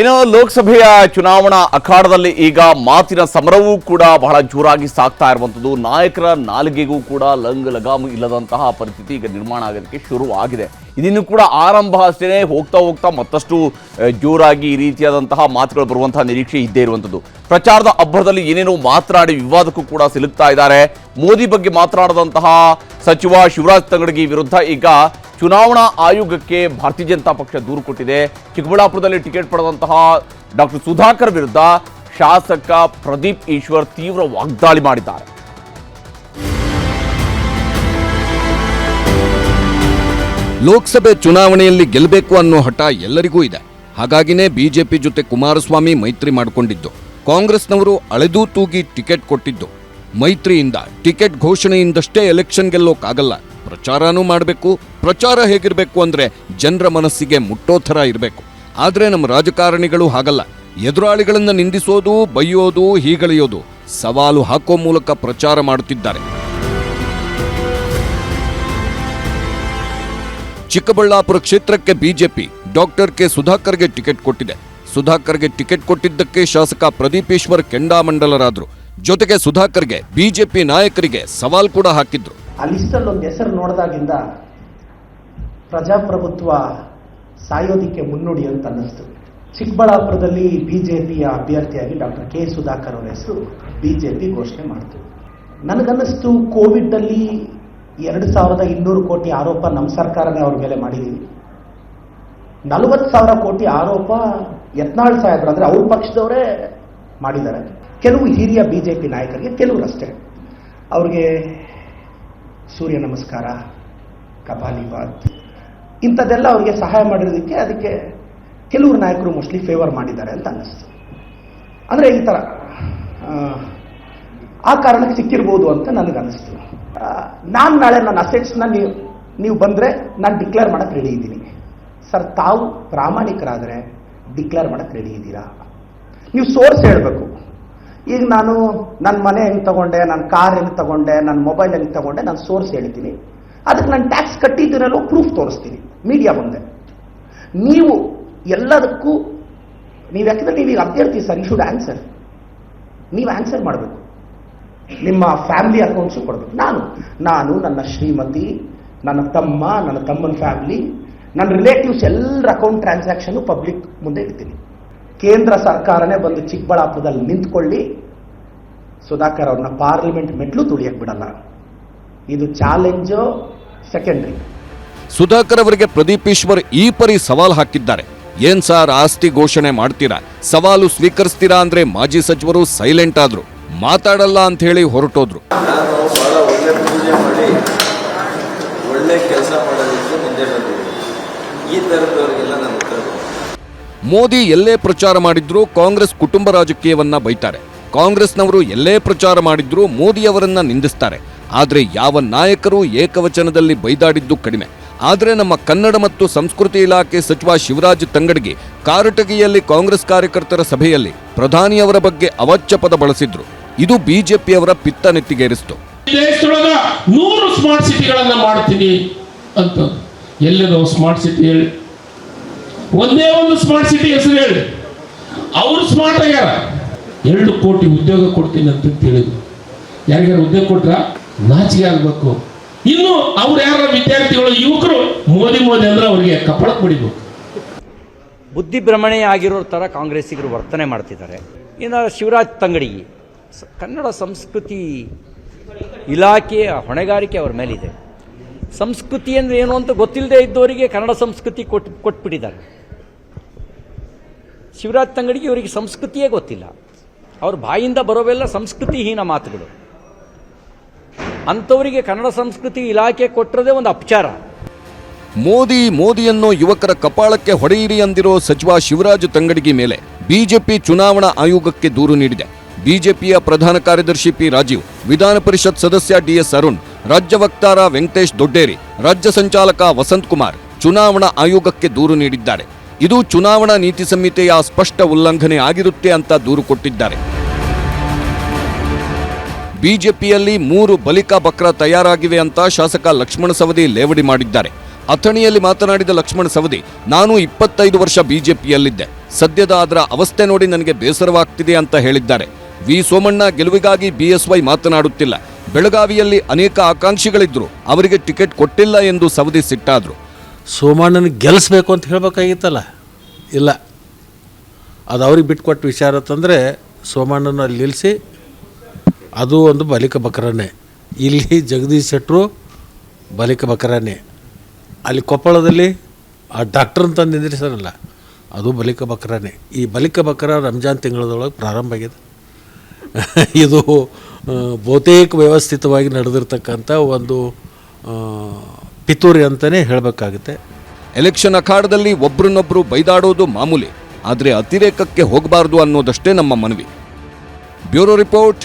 ಇನ್ನು ಲೋಕಸಭೆಯ ಚುನಾವಣಾ ಅಖಾಡದಲ್ಲಿ ಈಗ ಮಾತಿನ ಸಮರವೂ ಕೂಡ ಬಹಳ ಜೋರಾಗಿ ಸಾಗ್ತಾ ಇರುವಂಥದ್ದು. ನಾಯಕರ ನಾಲಿಗೆಗೂ ಕೂಡ ಲಂಗ್ ಲಗಾಮು ಇಲ್ಲದಂತಹ ಪರಿಸ್ಥಿತಿ ಈಗ ನಿರ್ಮಾಣ ಆಗೋದಕ್ಕೆ ಶುರು ಆಗಿದೆ. ಇದನ್ನು ಕೂಡ ಆರಂಭ ಅಷ್ಟೇ ಹೋಗ್ತಾ ಹೋಗ್ತಾ ಮತ್ತಷ್ಟು ಜೋರಾಗಿ ಈ ರೀತಿಯಾದಂತಹ ಮಾತುಗಳು ಬರುವಂತಹ ನಿರೀಕ್ಷೆ ಇದ್ದೇ ಇರುವಂಥದ್ದು. ಪ್ರಚಾರದ ಅಬ್ಬರದಲ್ಲಿ ಏನೇನೋ ಮಾತನಾಡಿ ವಿವಾದಕ್ಕೂ ಕೂಡ ಸಿಲುಕ್ತಾ ಇದ್ದಾರೆ. ಮೋದಿ ಬಗ್ಗೆ ಮಾತನಾಡದಂತಹ ಸಚಿವ ಶಿವರಾಜ್ ತಂಗಡಗಿ ವಿರುದ್ಧ ಈಗ ಚುನಾವಣಾ ಆಯೋಗಕ್ಕೆ ಭಾರತೀಯ ಜನತಾ ಪಕ್ಷ ದೂರು ಕೊಟ್ಟಿದೆ. ಚಿಕ್ಕಬಳ್ಳಾಪುರದಲ್ಲಿ ಟಿಕೆಟ್ ಪಡೆದಂತಹ ಡಾಕ್ಟರ್ ಸುಧಾಕರ್ ವಿರುದ್ಧ ಶಾಸಕ ಪ್ರದೀಪ್ ಈಶ್ವರ್ ತೀವ್ರ ವಾಗ್ದಾಳಿ ಮಾಡಿದ್ದಾರೆ. ಲೋಕಸಭೆ ಚುನಾವಣೆಯಲ್ಲಿ ಗೆಲ್ಲಬೇಕು ಅನ್ನೋ ಹಠ ಎಲ್ಲರಿಗೂ ಇದೆ. ಹಾಗಾಗಿನೇ ಬಿಜೆಪಿ ಜೊತೆ ಕುಮಾರಸ್ವಾಮಿ ಮೈತ್ರಿ ಮಾಡಿಕೊಂಡಿದ್ದು. ಕಾಂಗ್ರೆಸ್ನವರು ಅಳೆದೂ ತೂಗಿ ಟಿಕೆಟ್ ಕೊಟ್ಟಿದ್ದು. ಮೈತ್ರಿಯಿಂದ, ಟಿಕೆಟ್ ಘೋಷಣೆಯಿಂದಷ್ಟೇ ಎಲೆಕ್ಷನ್ ಗೆಲ್ಲೋಕ್ಕಾಗಲ್ಲ ಪ್ರಚಾರನೂ ಮಾಡಬೇಕು, ಪ್ರಚಾರ ಹೇಗಿರಬೇಕು ಅಂದರೆ ಜನರ ಮನಸ್ಸಿಗೆ ಮುಟ್ಟೋ ಥರ ಇರಬೇಕು. ಆದರೆ ನಮ್ಮ ರಾಜಕಾರಣಿಗಳು ಹಾಗಲ್ಲ. ಎದುರಾಳಿಗಳನ್ನು ನಿಂದಿಸೋದು, ಬೈಯೋದು, ಹೀಗಳೆಯೋದು ಸವಾಲು ಹಾಕೋ ಮೂಲಕ ಪ್ರಚಾರ ಮಾಡುತ್ತಿದ್ದಾರೆ. ಚಿಕ್ಕಬಳ್ಳಾಪುರ ಕ್ಷೇತ್ರಕ್ಕೆ ಬಿಜೆಪಿ, ಡಾಕ್ಟರ್ ಕೆ ಸುಧಾಕರ್ಗೆ ಟಿಕೆಟ್ ಕೊಟ್ಟಿದೆ. ಸುಧಾಕರ್ಗೆ ಟಿಕೆಟ್ ಕೊಟ್ಟಿದ್ದಕ್ಕೆ ಶಾಸಕ ಪ್ರದೀಪೇಶ್ವರ್ ಕೆಂಡಾಮಂಡಲರಾದರು. ಜೊತೆಗೆ ಸುಧಾಕರ್ಗೆ ಬಿಜೆಪಿ ನಾಯಕರಿಗೆ ಸವಾಲ್ ಕೂಡ ಹಾಕಿದ್ರು. ಆ ಲಿಸ್ಟಲ್ಲಿ ಒಂದು ಹೆಸರು ನೋಡಿದಾಗಿಂದ ಪ್ರಜಾಪ್ರಭುತ್ವ ಸಾಯೋದಿಕ್ಕೆ ಮುನ್ನುಡಿ ಅಂತ ಅನ್ನಿಸ್ತು. ಚಿಕ್ಕಬಳ್ಳಾಪುರದಲ್ಲಿ ಬಿಜೆಪಿಯ ಅಭ್ಯರ್ಥಿಯಾಗಿ ಡಾಕ್ಟರ್ ಕೆ ಸುಧಾಕರ್ ಅವರ ಹೆಸರು ಬಿಜೆಪಿ ಘೋಷಣೆ ಮಾಡಿತು. ನನಗನ್ನಿಸ್ತು, ಕೋವಿಡ್ನಲ್ಲಿ ಎರಡು ಸಾವಿರದ ಇನ್ನೂರು ಕೋಟಿ ಆರೋಪ ನಮ್ಮ ಸರ್ಕಾರನೇ ಅವ್ರ ಮೇಲೆ ಮಾಡಿದ್ದೀವಿ ನಲವತ್ತು ಸಾವಿರ ಕೋಟಿ ಆರೋಪ ಯತ್ನಾಳ್ ಸಾಹೇಬ್ರು ಅಂದರೆ ಅವ್ರ ಪಕ್ಷದವರೇ ಮಾಡಿದ್ದಾರೆ. ಕೆಲವು ಹಿರಿಯ ಬಿಜೆಪಿ ನಾಯಕರಿಗೆ ಕೆಲವರು ಅಷ್ಟೇ ಅವ್ರಿಗೆ ಸೂರ್ಯ ನಮಸ್ಕಾರ ಕಪಾಲಿಪಾತ್ ಇಂಥದ್ದೆಲ್ಲ ಅವರಿಗೆ ಸಹಾಯ ಮಾಡಿರೋದಕ್ಕೆ ಅದಕ್ಕೆ ಕೆಲವರು ನಾಯಕರು ಮೋಸ್ಟ್ಲಿ ಫೇವರ್ ಮಾಡಿದ್ದಾರೆ ಅಂತ ಅನ್ನಿಸ್ತು. ಅಂದರೆ ಈ ಥರ ಆ, ಕಾರಣಕ್ಕೆ ಸಿಕ್ಕಿರ್ಬೋದು ಅಂತ ನನಗೆ ಅನ್ನಿಸ್ತು. ನಾನು ನಾಳೆ ನನ್ನ ಅಸೆಟ್ಸ್ನ ನೀವು ನೀವು ಬಂದರೆ ನಾನು ಡಿಕ್ಲೇರ್ ಮಾಡಕ್ಕೆ ರೆಡಿ ಇದ್ದೀನಿ. ಸರ್ ತಾವು ಪ್ರಾಮಾಣಿಕರಾದರೆ ಡಿಕ್ಲೇರ್ ಮಾಡಕ್ಕೆ ರೆಡಿ ಇದ್ದೀರಾ? ನೀವು ಸೋರ್ಸ್ ಹೇಳಬೇಕು. ಈಗ ನಾನು ನನ್ನ ಮನೆ ಹೆಂಗೆ ತಗೊಂಡೆ ನನ್ನ ಕಾರ್ ಹೆಂಗೆ ತಗೊಂಡೆ ನನ್ನ ಮೊಬೈಲ್ ಹೆಂಗೆ ತಗೊಂಡೆ, ನಾನು ಸೋರ್ಸ್ ಹೇಳ್ತೀನಿ. ಅದಕ್ಕೆ ನಾನು ಟ್ಯಾಕ್ಸ್ ಕಟ್ಟಿದ್ದೀನಲ್ಲೋ ಪ್ರೂಫ್ ತೋರಿಸ್ತೀನಿ ಮೀಡಿಯಾ ಮುಂದೆ. ನೀವು ಎಲ್ಲದಕ್ಕೂ, ನೀವು ಯಾಕಂದ್ರೆ ನೀವು ಈಗ ಅಭ್ಯರ್ಥಿ ಸರ್ ಯು ಶುಡ್ ಆನ್ಸರ್ ನೀವು ಆನ್ಸರ್ ಮಾಡಬೇಕು. ನಿಮ್ಮ ಫ್ಯಾಮಿಲಿ ಅಕೌಂಟ್ಸು ಕೊಡಬೇಕು. ನಾನು ನಾನು, ನನ್ನ ಶ್ರೀಮತಿ, ನನ್ನ ತಮ್ಮ, ನನ್ನ ತಮ್ಮನ ಫ್ಯಾಮಿಲಿ ನನ್ನ ರಿಲೇಟಿವ್ಸ್ ಎಲ್ಲರ ಅಕೌಂಟ್ ಟ್ರಾನ್ಸಾಕ್ಷನ್ ಪಬ್ಲಿಕ್ ಮುಂದೆ ಇಡ್ತೀನಿ. ಕೇಂದ್ರ ಸರ್ಕಾರನೇ ಬಂದು ಚಿಕ್ಕಬಳ್ಳಾಪುರದಲ್ಲಿ ನಿಂತ್ಕೊಳ್ಳಿ. ಸುಧಾಕರ್ ಅವ್ರನ್ನ ಪಾರ್ಲಿಮೆಂಟ್ ಮೆಟ್ಲು ತುಳಿಯಕ್ಕೆ ಬಿಡಲ್ಲ. ಇದು ಚಾಲೆಂಜ್ ಸೆಕೆಂಡ್ರಿ ಸುಧಾಕರ್ ಅವರಿಗೆ ಪ್ರದೀಪೇಶ್ವರ್ ಈ ಪರಿ ಸವಾಲ್ ಹಾಕಿದ್ದಾರೆ. ಏನ್ ಸಾರ್ ಆಸ್ತಿ ಘೋಷಣೆ ಮಾಡ್ತೀರಾ? ಸವಾಲು ಸ್ವೀಕರಿಸ್ತೀರಾ ಅಂದ್ರೆ ಮಾಜಿ ಸಚಿವರು ಸೈಲೆಂಟ್ ಆದ್ರು. ಮಾತಾಡಲ್ಲ ಅಂತ ಹೇಳಿ ಹೊರಟೋದ್ರು. ನಾನು ಭಾಳ ಒಳ್ಳೆ ಒಳ್ಳೆ ಕೆಲಸ ಮಾಡೋದಕ್ಕೆ ಮುಂದೆ ಬಂದಿದ್ದೀನಿ. ಈ ಥರದವ್ರಿಗೆಲ್ಲ ನಾನು ಮೋದಿ ಎಲ್ಲೇ ಪ್ರಚಾರ ಮಾಡಿದ್ರು ಕಾಂಗ್ರೆಸ್ ಕುಟುಂಬ ರಾಜಕೀಯವನ್ನ ಬೈತಾರೆ. ಕಾಂಗ್ರೆಸ್ನವರು ಎಲ್ಲೇ ಪ್ರಚಾರ ಮಾಡಿದ್ರೂ ಮೋದಿಯವರನ್ನ ನಿಂದಿಸ್ತಾರೆ. ಆದರೆ ಯಾವ ನಾಯಕರು ಏಕವಚನದಲ್ಲಿ ಬೈದಾಡಿದ್ದು ಕಡಿಮೆ. ಆದರೆ ನಮ್ಮ ಕನ್ನಡ ಮತ್ತು ಸಂಸ್ಕೃತಿ ಇಲಾಖೆ ಸಚಿವ ಶಿವರಾಜ್ ತಂಗಡಗಿ ಕಾರಟಗಿಯಲ್ಲಿ ಕಾಂಗ್ರೆಸ್ ಕಾರ್ಯಕರ್ತರ ಸಭೆಯಲ್ಲಿ ಪ್ರಧಾನಿಯವರ ಬಗ್ಗೆ ಅವಾಚ್ಯ ಪದ ಬಳಸಿದ್ರು. ಇದು ಬಿಜೆಪಿಯವರ ಪಿತ್ತ ನೆತ್ತಿಗೇರಿಸಿತು. ನೂರು ಸ್ಮಾರ್ಟ್ ಸಿಟಿಗಳನ್ನ ಮಾಡ್ತೀನಿ ಅಂತ. ಎಲ್ಲದೋ ಸ್ಮಾರ್ಟ್ ಸಿಟಿ ಹೇಳಿ? ಒಂದೇ ಒಂದು ಸ್ಮಾರ್ಟ್ ಸಿಟಿ ಹೆಸರು ಹೇಳಿ. ಅವರು ಸ್ಮಾರ್ಟ್ ಆಗ್ಯಾರ. ಎರಡು ಕೋಟಿ ಉದ್ಯೋಗ ಕೊಡ್ತೀನಿ ಅಂತ ಹೇಳಿದ್ರು ಯಾರಿಗಾರು ಉದ್ಯೋಗ ಕೊಟ್ರ ನಾಚಿಕೆ ಆಗ್ಬೇಕು. ಇನ್ನು ಅವ್ರು ಯಾರ ವಿದ್ಯಾರ್ಥಿಗಳು? ಯುವಕರು ಮೋದಿ ಮೋದಿ ಅಂದ್ರೆ ಅವ್ರಿಗೆ ಕಪ್ಪಳಕ್ಕೆ ಬುದ್ಧಿ ಭ್ರಮಣೆ ಆಗಿರೋ ಥರ ಕಾಂಗ್ರೆಸ್ಸಿಗರು ವರ್ತನೆ ಮಾಡ್ತಿದ್ದಾರೆ. ಇನ್ನು ಶಿವರಾಜ್ ತಂಗಡಿ ಕನ್ನಡ ಸಂಸ್ಕೃತಿ ಇಲಾಖೆಯ ಹೊಣೆಗಾರಿಕೆ ಅವರ ಮೇಲಿದೆ. ಸಂಸ್ಕೃತಿ ಅಂದರೆ ಏನು ಅಂತ ಗೊತ್ತಿಲ್ಲದೆ ಇದ್ದವರಿಗೆ ಕನ್ನಡ ಸಂಸ್ಕೃತಿ ಕೊಟ್ಟು ಕೊಟ್ಬಿಟ್ಟಿದ್ದಾರೆ. ಶಿವರಾಜ್ ತಂಗಡಿಗೆ ಇವರಿಗೆ ಸಂಸ್ಕೃತಿಯೇ ಗೊತ್ತಿಲ್ಲ. ಅವ್ರ ಬಾಯಿಂದ ಬರೋವೆಲ್ಲ ಸಂಸ್ಕೃತಿಹೀನ ಮಾತುಗಳು. ಅಂಥವರಿಗೆ ಕನ್ನಡ ಸಂಸ್ಕೃತಿ ಇಲಾಖೆ ಕೊಟ್ಟಿರೋದೇ ಒಂದು ಅಪಚಾರ. ಮೋದಿ, ಮೋದಿಯನ್ನು ಯುವಕರ ಕಪಾಳಕ್ಕೆ ಹೊಡೆಯಿರಿ ಅಂದಿರೋ ಸಚಿವ ಶಿವರಾಜ್ ತಂಗಡಗಿ ಮೇಲೆ ಬಿಜೆಪಿ ಚುನಾವಣಾ ಆಯೋಗಕ್ಕೆ ದೂರು ನೀಡಿದೆ. ಬಿಜೆಪಿಯ ಪ್ರಧಾನ ಕಾರ್ಯದರ್ಶಿ ಪಿ ರಾಜೀವ್, ವಿಧಾನ ಪರಿಷತ್ ಸದಸ್ಯ ಡಿಎಸ್ ಅರುಣ್, ರಾಜ್ಯ ವಕ್ತಾರ ವೆಂಕಟೇಶ್ ದೊಡ್ಡೇರಿ, ರಾಜ್ಯ ಸಂಚಾಲಕ ವಸಂತ್ ಕುಮಾರ್ ಚುನಾವಣಾ ಆಯೋಗಕ್ಕೆ ದೂರು ನೀಡಿದ್ದಾರೆ. ಇದು ಚುನಾವಣಾ ನೀತಿ ಸಂಹಿತೆಯ ಸ್ಪಷ್ಟ ಉಲ್ಲಂಘನೆ ಆಗಿರುತ್ತೆ ಅಂತ ದೂರು ಕೊಟ್ಟಿದ್ದಾರೆ. ಬಿಜೆಪಿಯಲ್ಲಿ ಮೂರು ಬಲಿಕಾ ಬಕ್ರ ತಯಾರಾಗಿವೆ ಅಂತ ಶಾಸಕ ಲಕ್ಷ್ಮಣ ಸವದಿ ಲೇವಡಿ ಮಾಡಿದ್ದಾರೆ. ಅಥಣಿಯಲ್ಲಿ ಮಾತನಾಡಿದ ಲಕ್ಷ್ಮಣ ಸವದಿ, ನಾನು ಇಪ್ಪತ್ತೈದು ವರ್ಷ ಬಿಜೆಪಿಯಲ್ಲಿದ್ದೆ. ಸದ್ಯದ ಅದರ ಅವಸ್ಥೆ ನೋಡಿ ನನಗೆ ಬೇಸರವಾಗ್ತಿದೆ ಅಂತ ಹೇಳಿದ್ದಾರೆ. ವಿ. ಸೋಮಣ್ಣ ಗೆಲುವಿಗಾಗಿ ಬಿಎಸ್ವೈ ಮಾತನಾಡುತ್ತಿಲ್ಲ. ಬೆಳಗಾವಿಯಲ್ಲಿ ಅನೇಕ ಆಕಾಂಕ್ಷಿಗಳಿದ್ರು. ಅವರಿಗೆ ಟಿಕೆಟ್ ಕೊಟ್ಟಿಲ್ಲ ಎಂದು ಸವದಿ ಸಿಟ್ಟಾದ್ರು. ಸೋಮಣ್ಣನ ಗೆಲ್ಲಿಸ್ಬೇಕು ಅಂತ ಹೇಳಬೇಕಾಗಿತ್ತಲ್ಲ? ಇಲ್ಲ. ಅದು ಅವ್ರಿಗೆ ಬಿಟ್ಕೊಟ್ಟು ವಿಚಾರ ಅಂತಂದರೆ ಸೋಮಣ್ಣನ ಅಲ್ಲಿ ನಿಲ್ಲಿಸಿ ಅದು ಒಂದು ಬಲಿಕ ಬಕರನೇ. ಇಲ್ಲಿ ಜಗದೀಶ್ ಶೆಟ್ಟರು ಬಲಿಕ ಬಕರನೇ. ಅಲ್ಲಿ ಕೊಪ್ಪಳದಲ್ಲಿ ಆ ಡಾಕ್ಟ್ರನ್ನ ತಂದು ನಿಂದ್ರಿಸೋರಲ್ಲ ಅದು ಬಲಿಕ ಬಕರನೇ. ಈ ಬಲಿಕ ಬಕರ ರಂಜಾನ್ ತಿಂಗಳದೊಳಗೆ ಪ್ರಾರಂಭ ಆಗಿದೆ. ಇದು ಬಹುತೇಕ ವ್ಯವಸ್ಥಿತವಾಗಿ ನಡೆದಿರ್ತಕ್ಕಂಥ ಒಂದು ಪಿತೂರಿ ಅಂತಲೇ ಹೇಳಬೇಕಾಗುತ್ತೆ. ಎಲೆಕ್ಷನ್ ಅಖಾಡದಲ್ಲಿ ಒಬ್ರನ್ನೊಬ್ರು ಬೈದಾಡೋದು ಮಾಮೂಲಿ, ಆದರೆ ಅತಿರೇಕಕ್ಕೆ ಹೋಗಬಾರದು ಅನ್ನೋದಷ್ಟೇ ನಮ್ಮ ಮನವಿ. Bureau report